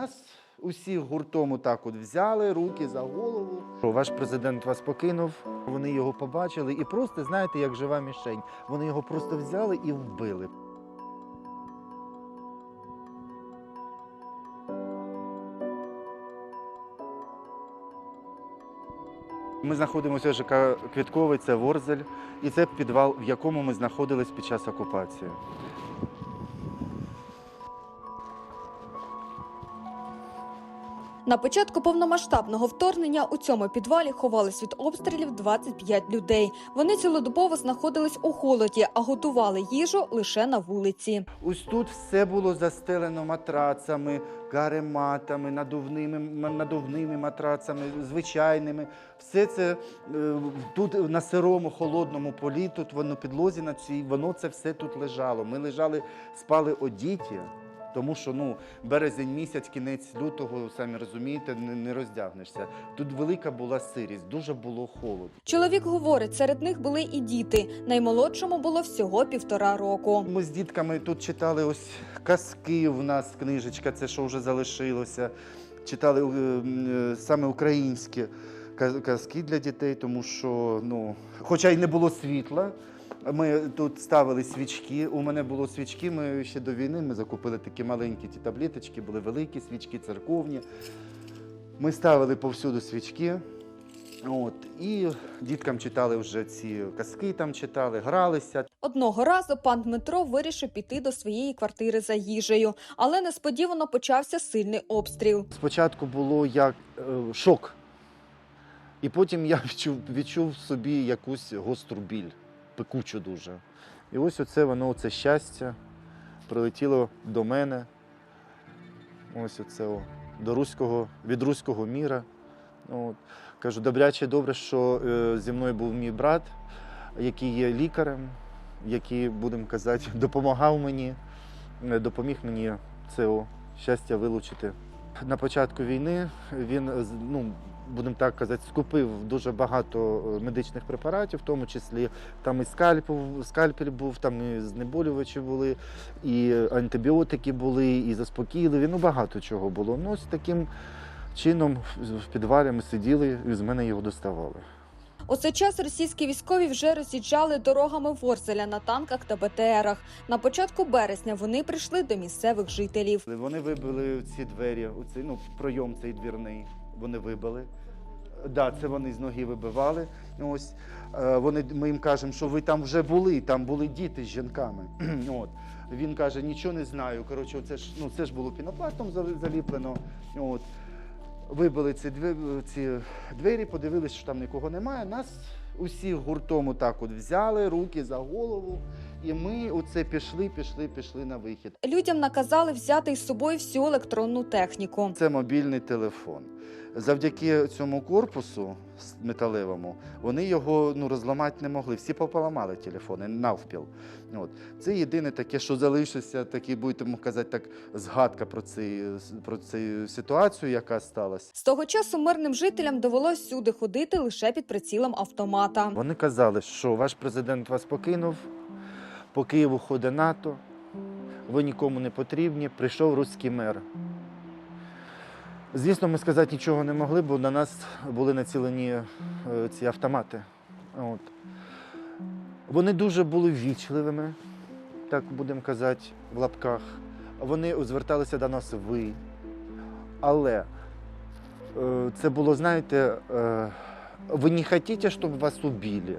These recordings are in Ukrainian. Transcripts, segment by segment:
Нас усіх гуртом отак от взяли, руки за голову. Ваш президент вас покинув, вони його побачили і просто, знаєте, як жива мішень. Вони його просто взяли і вбили. Ми знаходимося в ЖК Квітковий, це Ворзель, і це підвал, в якому ми знаходились під час окупації. На початку повномасштабного вторгнення у цьому підвалі ховались від обстрілів 25 людей. Вони цілодобово знаходились у холоді, а готували їжу лише на вулиці. Ось тут все було застелено матрацами, карематами, надувними, надувними матрацами, звичайними. Все це е, тут на сирому холодному полі, тут воно підлозі на цій, воно це все тут лежало. Ми лежали, спали одіті. Тому що ну березень місяць, кінець лютого, самі розумієте, не, не роздягнешся. Тут велика була сирість, дуже було холодно. Чоловік говорить, серед них були і діти. Наймолодшому було всього півтора року. Ми з дітками тут читали ось казки. У нас книжечка, це що вже залишилося. Читали е, е, саме українські ка- казки для дітей, тому що, ну, хоча й не було світла. Ми тут ставили свічки. У мене було свічки. Ми ще до війни ми закупили такі маленькі ті таблеточки, були великі свічки, церковні. Ми ставили повсюду свічки. От, і діткам читали вже ці казки, там читали, гралися. Одного разу пан Дмитро вирішив піти до своєї квартири за їжею, але несподівано почався сильний обстріл. Спочатку було як е, шок, і потім я відчув, відчув собі якусь гостру біль, пекучу дуже. І ось оце воно, це щастя, прилетіло до мене. Ось оце о, до руського, від руського міра. От. Кажу, добряче добре, що е, зі мною був мій брат, який є лікарем, який, будемо казати, допомагав мені, е, допоміг мені це о, щастя вилучити. На початку війни він, ну, будемо так казати, скупив дуже багато е, медичних препаратів, в тому числі там і скальпель, скальпель був, там і знеболювачі були, і антибіотики були, і заспокійливі. Ну багато чого було. Ну, ось таким чином в- підвалі ми сиділи і з мене його доставали. У цей час російські військові вже роз'їжджали дорогами Ворзеля на танках та БТРах. На початку березня вони прийшли до місцевих жителів. Вони вибили ці двері, оцей, ну, пройом цей двірний, вони вибили. Да, це вони з ноги вибивали. Ось е, вони, ми їм кажемо, що ви там вже були, там були діти з жінками. От. Він каже, нічого не знаю. Коротше, це ж, ну, це ж було пінопластом заліплено. От. Вибили ці, дві, ці двері, подивилися, що там нікого немає. Нас усіх гуртом отак от взяли, руки за голову, і ми оце пішли, пішли, пішли на вихід. Людям наказали взяти із собою всю електронну техніку. Це мобільний телефон. Завдяки цьому корпусу металевому вони його ну, розламати не могли. Всі пополамали телефони навпіл. От. Це єдине таке, що залишився, такий, будемо казати, так, згадка про, цей, про цю ситуацію, яка сталася. З того часу мирним жителям довелось всюди ходити лише під прицілом автомата. Вони казали, що ваш президент вас покинув, по Києву ходить НАТО, ви нікому не потрібні, прийшов руський мер. Звісно, ми сказати нічого не могли, бо на нас були націлені е, ці автомати. От. Вони дуже були ввічливими, так будемо казати, в лапках. Вони зверталися до нас ви. Але е, це було, знаєте, е, ви не хотите, щоб вас убили.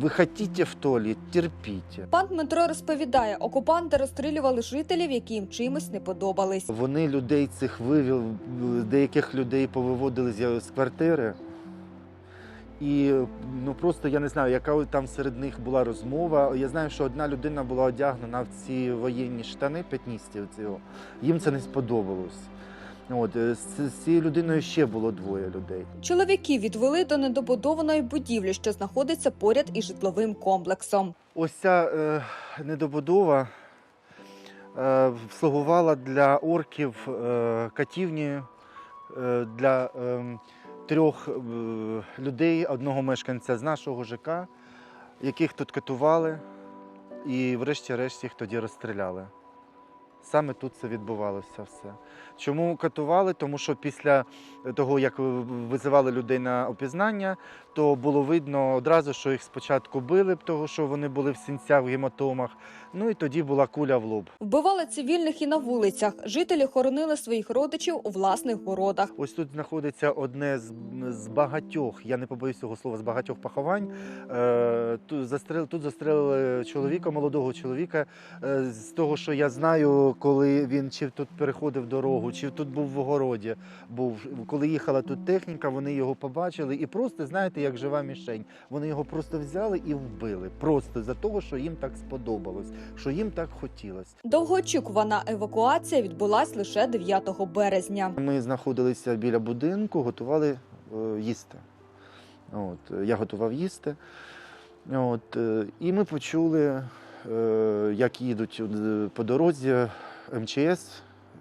Ви хотите в туалет, терпіть. Пан Дмитро розповідає, окупанти розстрілювали жителів, які їм чимось не подобались. Вони людей цих вивів, деяких людей повиводили з квартири. І ну просто я не знаю, яка там серед них була розмова. Я знаю, що одна людина була одягнена в ці воєнні штани п'ятністі. Їм це не сподобалось. От, е, з, з цією людиною ще було двоє людей. Чоловіків відвели до недобудованої будівлі, що знаходиться поряд із житловим комплексом. Ось ця е, недобудова е, слугувала для орків е, катівнею е, для е, трьох е, людей, одного мешканця з нашого ЖК, яких тут катували, і врешті-решт їх тоді розстріляли. Саме тут це відбувалося все. Чому катували? Тому що після того, як визивали людей на опізнання, то було видно одразу, що їх спочатку били, того що вони були в сінцях, в гематомах. Ну і тоді була куля в лоб. Вбивали цивільних і на вулицях. Жителі хоронили своїх родичів у власних городах. Ось тут знаходиться одне з, з багатьох, я не побоюсь цього слова, з багатьох поховань. Е, тут, застрел, тут застрелили чоловіка, молодого чоловіка. Е, з того, що я знаю, коли він чи тут переходив дорогу, чи тут був в огороді. Був коли їхала тут техніка, вони його побачили і просто знаєте, як жива мішень. Вони його просто взяли і вбили. Просто за того, що їм так сподобалось, що їм так хотілося. Довгоочікувана евакуація відбулась лише 9 березня. Ми знаходилися біля будинку, готували е, їсти. От, я готував їсти. От, е, і ми почули, як їдуть е, по дорозі МЧС,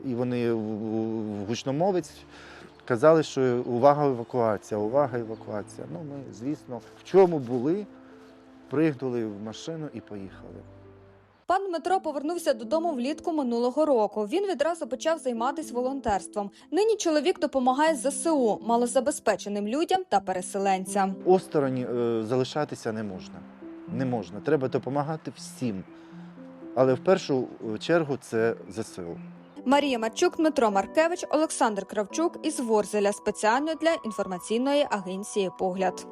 і вони в, в гучномовець казали, що увага евакуація, увага евакуація. Ну, ми, звісно, в чому були, пригнули в машину і поїхали. Пан Дмитро повернувся додому влітку минулого року. Він відразу почав займатися волонтерством. Нині чоловік допомагає ЗСУ, малозабезпеченим людям та переселенцям. Осторонь е, залишатися не можна. Не можна. Треба допомагати всім. Але в першу е, чергу це ЗСУ. Марія Марчук, Дмитро Маркевич, Олександр Кравчук із Ворзеля спеціально для інформаційної агенції Погляд.